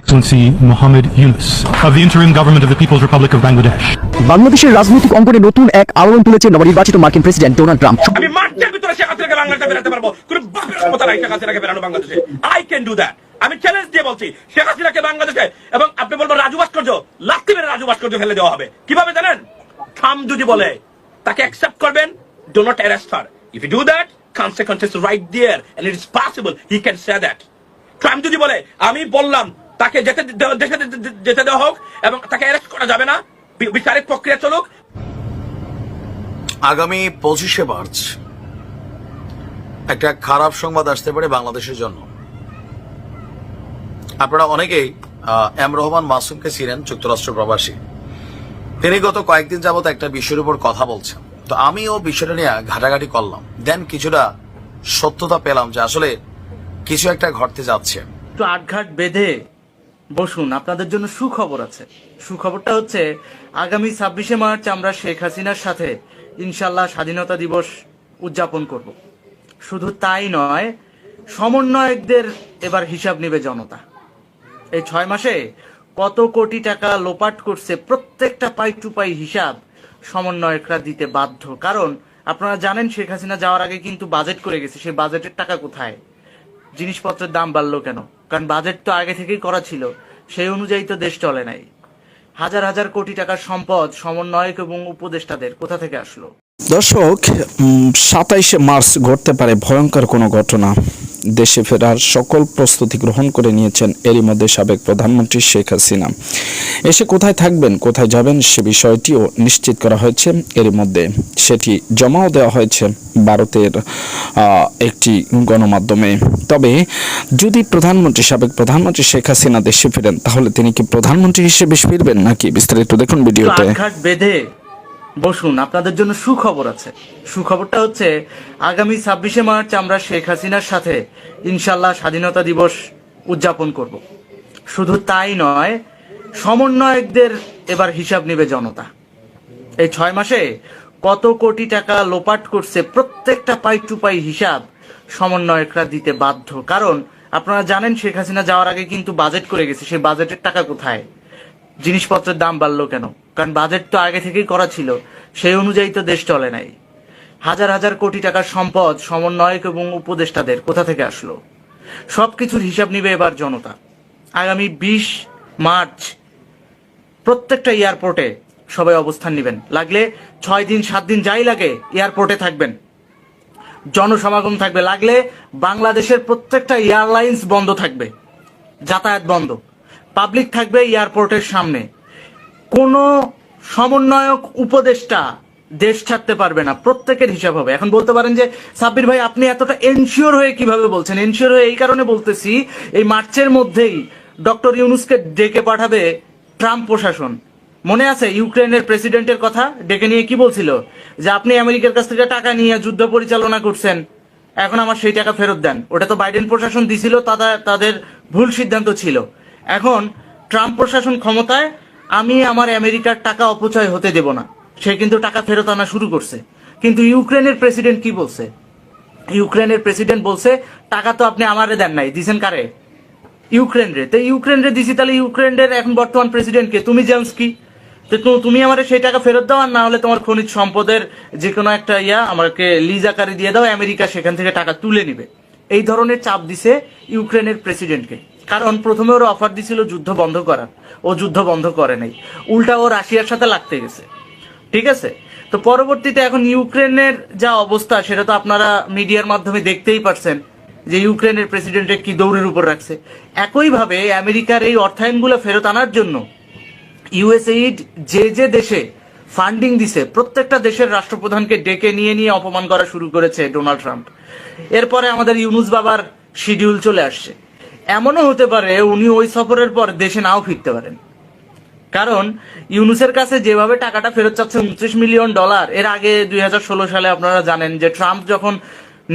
Excellency Mohammed Yunus of the interim government of the People's Republic of Bangladesh. বাংলাদেশের রাজনৈতিক অঙ্গনে নতুন এক আলোড়ন তুলেছে নবনির্বাচিত মার্কিন প্রেসিডেন্ট ডোনাল্ড ট্রাম্প। আমি মার্চের ভিতরে শেখ হাসিনাকে বাংলাদেশে বেরাতে পারব। কোন বাপের ক্ষমতা নাই শেখ হাসিনাকে বেরানো বাংলাদেশে। আই ক্যান ডু দ্যাট আমি চ্যালেঞ্জ দিয়ে বলছি শেখ হাসিনাকে বাংলাদেশে এবং আপনি বলবেন রাজু ভাস্কর্য লাত্তি মেরে রাজু ভাস্কর্য ফেলে দেওয়া হবে। কীভাবে জানেন? ট্রাম্প যদি বলে তাকে অ্যাকসেপ্ট করবেন do not arrest her if you do that consequences right there and it is possible he can say that Trump যদি বলে আমি বললাম তাকে যেতে দেশে যেতে দেওয়া হোক এবং তাকে অ্যারেস্ট করা যাবে না। বিচারিক প্রক্রিয়া চলুক। আগামী পঁচিশে মার্চ একটা খারাপ সংবাদ আসতে পারে বাংলাদেশের জন্য। আপনারা অনেকেই আহ, এম রহমান মাসুমকে ছিলেন যুক্তরাষ্ট্র প্রবাসী। তিনি গত কয়েকদিন যাবত একটা বিষয়ের উপর কথা বলছেন। তো আমিও বিষয়টা নিয়ে ঘাটাঘাটি করলাম। দেন কিছুটা সত্যতা পেলাম যে আসলে কিছু একটা ঘটতে যাচ্ছে। একটু আটঘাট বেঁধে বসুন, আপনাদের জন্য সুখবর আছে। সুখবরটা হচ্ছে, আগামী ছাব্বিশে মার্চ আমরা শেখ হাসিনার সাথে ইনশাল্লাহ স্বাধীনতা দিবস উদযাপন করব। শুধু তাই নয়, সমন্বয়কদের এবার হিসাব নেবে জনতা। এই ছয় মাসে কত কোটি টাকা লোপাট করছে প্রত্যেকটা পাই টু পাই হিসাব সমন্বয়করা দিতে বাধ্য। কারণ, আপনারা জানেন শেখ হাসিনা যাওয়ার আগে কিন্তু বাজেট করে গেছে, সেই বাজেটের টাকা কোথায়? জিনিসপত্রের দাম বাড়লো কেন? কারণ বাজেট তো আগে থেকেই করা ছিল। সেই অনুযায়ী তো দেশ চলে নাই। হাজার হাজার কোটি টাকার সম্পদ সমন্বয়ক এবং উপদেষ্টাদের কোথা থেকে আসলো? দর্শক সাতাইশে মার্চ ঘটতে পারে ভয়ঙ্কর কোনো ঘটনা। দেশে ফেরার সকল প্রস্তুতি গ্রহণ করে নিয়েছেন এরই মধ্যে সাবেক প্রধানমন্ত্রী শেখ হাসিনা। এসে কোথায় থাকবেন, কোথায় যাবেন সে বিষয়টিও নিশ্চিত করা হয়েছে এরই মধ্যে। সেটি জমাও দেওয়া হয়েছে ভারতের একটি গণমাধ্যমে। তবে যদি প্রধানমন্ত্রী, সাবেক প্রধানমন্ত্রী শেখ হাসিনা দেশে ফেরেন, তাহলে তিনি কি প্রধানমন্ত্রী হিসেবে ফিরবেন নাকি? বিস্তারিত দেখুন ভিডিওতে। বেঁধে বসুন, আপনাদের জন্য সুখবর আছে। সুখবরটা হচ্ছে, আগামী ছাব্বিশে মার্চ আমরা শেখ হাসিনার সাথে ইনশাল্লাহ স্বাধীনতা দিবস উদযাপন করব। শুধু তাই নয়, সমন্বয়কদের এবার হিসাব নেবে জনতা। এই ছয় মাসে কত কোটি টাকা লোপাট করছে প্রত্যেকটা পাই টু পাই হিসাব সমন্বয়করা দিতে বাধ্য। কারণ, আপনারা জানেন শেখ হাসিনা যাওয়ার আগে কিন্তু বাজেট করে গেছে, সেই বাজেটের টাকা কোথায়? জিনিসপত্রের দাম বাড়লো কেন? কারণ বাজেট তো আগে থেকেই করা ছিল, সেই অনুযায়ী তো দেশ চলে নাই। হাজার হাজার কোটি টাকার সম্পদ সমন্বয়ক এবং উপদেষ্টাদের কোথা থেকে আসলো? সবকিছুর হিসাব নিবে এবার জনতা। আগামী বিশ মার্চ প্রত্যেকটা এয়ারপোর্টে সবাই অবস্থান নেবেন। লাগলে ছয় দিন, সাত দিন যাই লাগে, এয়ারপোর্টে থাকবেন। জনসমাগম থাকবে। লাগলে বাংলাদেশের প্রত্যেকটা এয়ারলাইন্স বন্ধ থাকবে। যাতায়াত বন্ধ। পাবলিক থাকবে এয়ারপোর্টের সামনে। কোনো সমন্বয়ক উপদেষ্টা দেশ ছাড়তে পারবে না। প্রত্যেকের হিসাব হবে। এখন বলতে পারেন যে, সাব্বির ভাই, আপনি এতটা এনশিওর হয়ে কীভাবে বলছেন? এনশিওর হয়ে এই কারণে বলতেছি, এই মার্চের মধ্যেই ডক্টর ইউনুসকে ডেকে পাঠাবে ট্রাম্প প্রশাসন। মনে আছে ইউক্রেনের প্রেসিডেন্টের কথা? ডেকে নিয়ে কি বলছিল? যে আপনি আমেরিকার কাছ থেকে টাকা নিয়ে যুদ্ধ পরিচালনা করছেন। এখন আমার সেই টাকা ফেরত দেন। ওটা তো বাইডেন প্রশাসন দিছিল তাদের ভুল সিদ্ধান্ত ছিল। এখন ট্রাম্প প্রশাসন ক্ষমতায়, আমি আমার আমেরিকার টাকা অপচয় হতে দেব না। সে কিন্তু টাকা ফেরত আনা শুরু করছে। কিন্তু ইউক্রেনের প্রেসিডেন্ট কি বলছে? ইউক্রেনের প্রেসিডেন্ট বলছে, টাকা তো আপনি আমারে দেন নাই। দিছেন কারে? ইউক্রেন রে তো ইউক্রেন রে দিছি, তাহলে ইউক্রেনের এখন বর্তমান প্রেসিডেন্ট কে? তুমি জেলস্কি তো তুমি আমারে সেই টাকা ফেরত দাও, আর না হলে তোমার খনিজ সম্পদের যে কোনো একটা ইয়া আমাকে লিজ আকারে দিয়ে দাও, আমেরিকা সেখান থেকে টাকা তুলে নিবে। এই ধরনের চাপ দিছে ইউক্রেনের প্রেসিডেন্টকে। কারণ প্রথমে ওরা অফার দিছিল যুদ্ধ বন্ধ করার। ও যুদ্ধ বন্ধ করে নাই। উল্টা ও রাশিয়ার সাথে লাগতে গেছে। ঠিক আছে? তো পরবর্তীতে এখন ইউক্রেনের যা অবস্থা, সেটা তো আপনারা মিডিয়ার মাধ্যমে দেখতেই পারছেন যে ইউক্রেনের প্রেসিডেন্টের কি দৌড়ের উপর রাখছে। একইভাবে আমেরিকার এই অর্থায়নগুলো ফেরত আনার জন্য ইউএসএইড যে যে দেশে ফান্ডিং দিছে, প্রত্যেকটা দেশের রাষ্ট্রপ্রধানকে ডেকে নিয়ে নিয়ে অপমান করা শুরু করেছে ডোনাল্ড ট্রাম্প। এরপরে আমাদের ইউনুস বাবার শিডিউল চলে আসছে। এমনও হতে পারে উনি ওই সফরের পর দেশে নাও ফিরতে পারেন। কারণ ইউনুসের কাছে যেভাবে টাকাটা ফেরত চাচ্ছে, উনত্রিশ মিলিয়ন ডলার, এর আগে দুই হাজার ষোলো সালে আপনারা জানেন যে ট্রাম্প যখন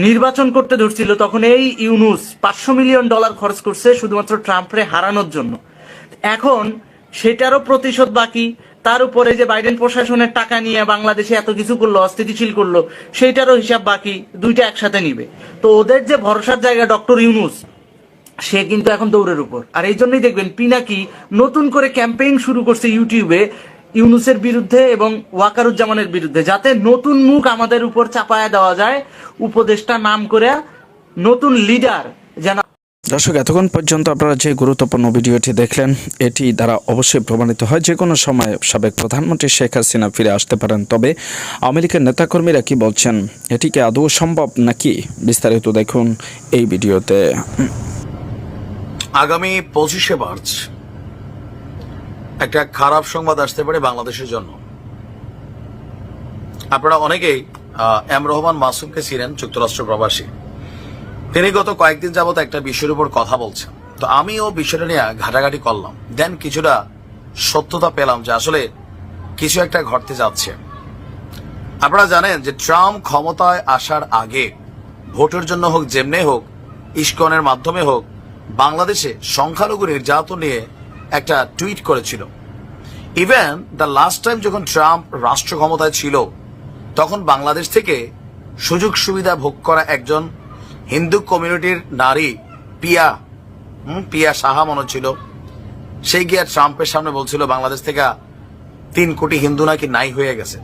নির্বাচন করতে ধরছিল, তখন এই ইউনুস পাঁচশো মিলিয়ন ডলার খরচ করছে শুধুমাত্র ট্রাম্পরে হারানোর জন্য। এখন সেটারও প্রতিশোধ বাকি, তার উপরে যে বাইডেন প্রশাসনের টাকা নিয়ে বাংলাদেশে এত কিছু করল, অস্থিতিশীল করল, সেইটারও হিসাব বাকি, দুইটা একসাথে নিবে। তো ওদের যে ভরসার জায়গা ডক্টর ইউনুস সে কিন্তু এখন দৌড়ের উপর। আর এই জন্যই দেখবেন পিনাকি নতুন করে ক্যাম্পেইন শুরু করছে ইউটিউবে ইউনুসের বিরুদ্ধে এবং ওয়াকারুজ্জামানের বিরুদ্ধে, যাতে নতুন মুখ আমাদের উপর চাপায়া দেওয়া যায়, উপদেষ্টা নাম করে নতুন লিডার যেন দর্শক, এতক্ষণ পর্যন্ত আপনারা যে গুরুত্বপূর্ণ ভিডিওটি দেখলেন, এটি দ্বারা অবশ্যই প্রমাণিত হয় যে কোনো সময় সাবেক প্রধানমন্ত্রী শেখ হাসিনা ফিরে আসতে পারেন। তবে আমেরিকার নেতাকর্মীরা কি বলছেন এটিকে আদৌ সম্ভব নাকি? বিস্তারিত দেখুন এই ভিডিওতে। আগামী পঁচিশে মার্চ একটা খারাপ সংবাদ আসতে পারে বাংলাদেশের জন্য। আপনারা অনেকেই এম রহমান মাসুমকে ছিলেন যুক্তরাষ্ট্র প্রবাসী। তিনি গত কয়েকদিন যাবত একটা বিষয়ের উপর কথা বলছেন। তো আমিও বিষয়টা নিয়ে ঘাটাঘাটি করলাম। দেন কিছুটা সত্যতা পেলাম যে আসলে কিছু একটা ঘটতে যাচ্ছে। আপনারা জানেন যে ট্রাম্প ক্ষমতায় আসার আগে, ভোটের জন্য হোক, যেমনে হোক, ইস্কনের মাধ্যমে হোক বাংলাদেশে সংখ্যালঘু নির্যাতন নিয়ে একটা টুইট করেছিল। ইভেন, দ্য লাস্ট টাইম যখন ট্রাম্প রাষ্ট্র ক্ষমতায় ছিল, তখন বাংলাদেশ থেকে সুযোগ সুবিধা ভোগ করা একজন হিন্দু কমিউনিটির নারী পিয়া পিয়া সাহা মনে ছিল সেই গিয়া ট্রাম্পের সামনে বলছিল, বাংলাদেশ থেকে তিন কোটি হিন্দু নাকি নাই হয়ে গেছে।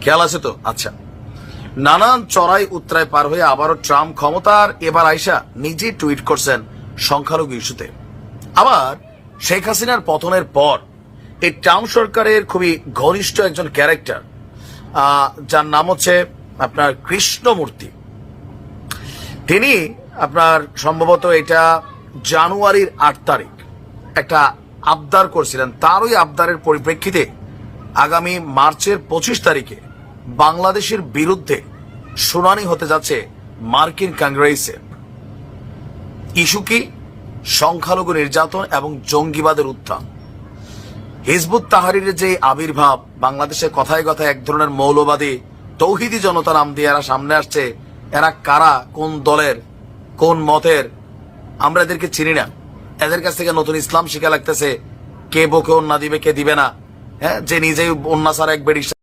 খেয়াল আছে তো? আচ্ছা। নানান চড়াই উত্তরায় পার হয়ে আবারও ট্রাম্প ক্ষমতার এবার আইসা নিজে টুইট করছেন সংখ্যালঘু ইস্যুতে। আবার শেখ হাসিনার পতনের পর এই ট্রাম্প সরকারের খুবই ঘনিষ্ঠ একজন ক্যারেক্টার যার নাম হচ্ছে আপনার কৃষ্ণমূর্তি। তিনি আপনার সম্ভবত এটা জানুয়ারির আট তারিখ একটা আবদার করছিলেন। তার ওই আবদারের পরিপ্রেক্ষিতে আগামী মার্চের পঁচিশ তারিখে বাংলাদেশের বিরুদ্ধে শুনানি হতে যাচ্ছে মার্কিন কংগ্রেসে। ইস্যু কি? সংখ্যালঘু নির্যাতন এবং জঙ্গিবাদের উত্থান। হিজবুত তাহারির যে আবির্ভাব বাংলাদেশের কথায় কথায় এক ধরনের মৌলবাদী, তৌহিদি জনতা নাম দিয়ে এরা সামনে আসছে, এরা কারা, কোন দলের, কোন মতের, আমরা এদেরকে চিনি না। এদের কাছ থেকে নতুন ইসলাম শিখা লাগতেছে, কে বকে অন্যা দিবে, কে দিবে না। হ্যাঁ যে নিজেই অন্য সারা এক বেড়ির